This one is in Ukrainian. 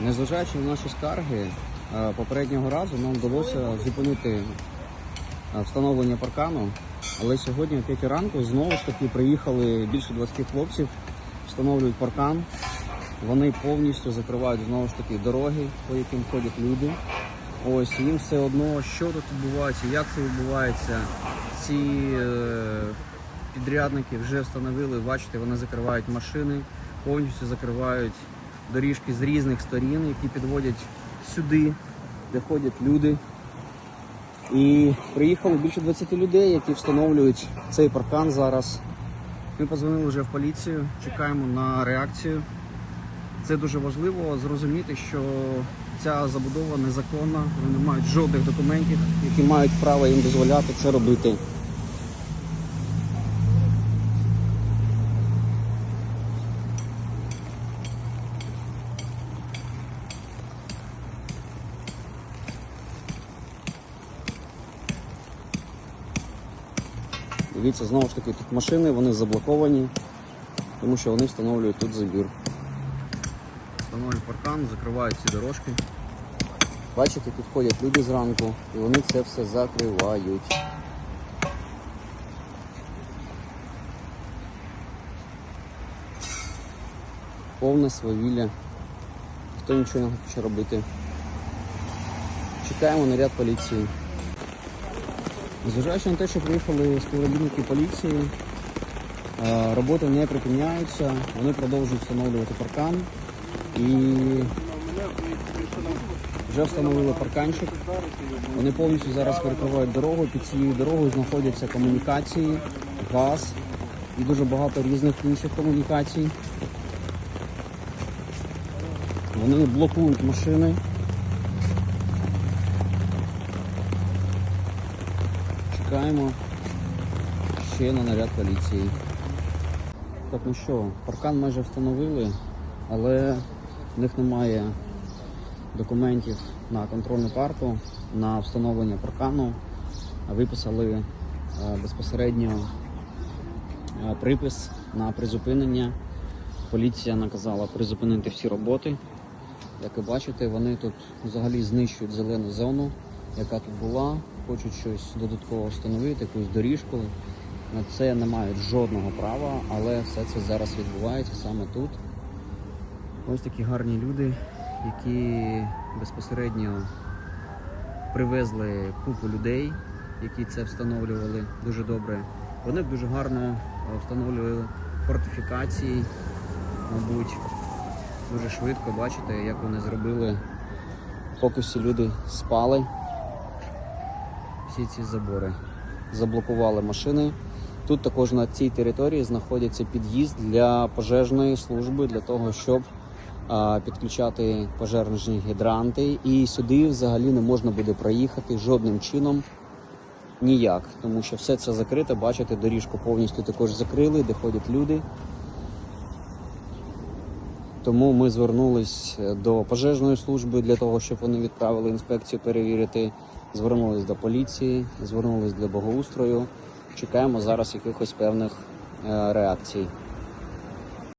Незважаючи на наші скарги, е, попереднього разу нам вдалося зупинити е, встановлення паркану, але сьогодні о 5 ранку знову ж таки приїхали більше 20 хлопців, встановлюють паркан. Вони повністю закривають знову ж таки дороги, по яким ходять люди. Ось їм все одно, що тут відбувається, як це відбувається. Ці е, підрядники вже встановили, бачите, вони закривають машини, повністю закривають доріжки з різних сторін, які підводять сюди, де ходять люди. І приїхало більше 20 людей, які встановлюють цей паркан зараз. Ми позвонили вже в поліцію, чекаємо на реакцію. Це дуже важливо зрозуміти, що ця забудова незаконна, вони не мають жодних документів, які мають право їм дозволяти це робити. Дивіться, знову ж таки, тут машини, вони заблоковані, тому що вони встановлюють тут забір. Встановлюють паркан, закривають ці дорожки. Бачите, тут ходять люди зранку і вони це все закривають. Повне свавілля. Хто нічого не хоче робити. Чекаємо наряд поліції. Зважаючи на те, що приїхали співробітники поліції, е, роботи не припиняються, вони продовжують встановлювати паркан і вже встановили парканчик. Вони повністю зараз перекривають дорогу. Під цією дорогою знаходяться комунікації, газ і дуже багато різних інших комунікацій. Вони блокують машини. Чекаємо ще на наряд поліції. Так, ну що, паркан майже встановили, але в них немає документів на контрольну карту, на встановлення паркану. Виписали е, безпосередньо е, припис на призупинення. Поліція наказала призупинити всі роботи. Як ви бачите, вони тут взагалі знищують зелену зону, яка тут була, хочуть щось додатково встановити, якусь доріжку. На це не мають жодного права, але все це зараз відбувається саме тут. Ось такі гарні люди, які безпосередньо привезли купу людей, які це встановлювали дуже добре. Вони дуже гарно е, встановлювали фортифікації, мабуть, дуже швидко бачите, як вони зробили, поки всі люди спали. Всі ці забори заблокували машини. Тут також на цій території знаходиться під'їзд для пожежної служби для того, щоб а, підключати пожежні гідранти. І сюди взагалі не можна буде проїхати жодним чином ніяк, тому що все це закрите. Бачите, доріжку повністю також закрили, де ходять люди. Тому ми звернулись до пожежної служби для того, щоб вони відправили інспекцію перевірити. Звернулись до поліції, звернулись до благоустрою. Чекаємо зараз якихось певних е, реакцій.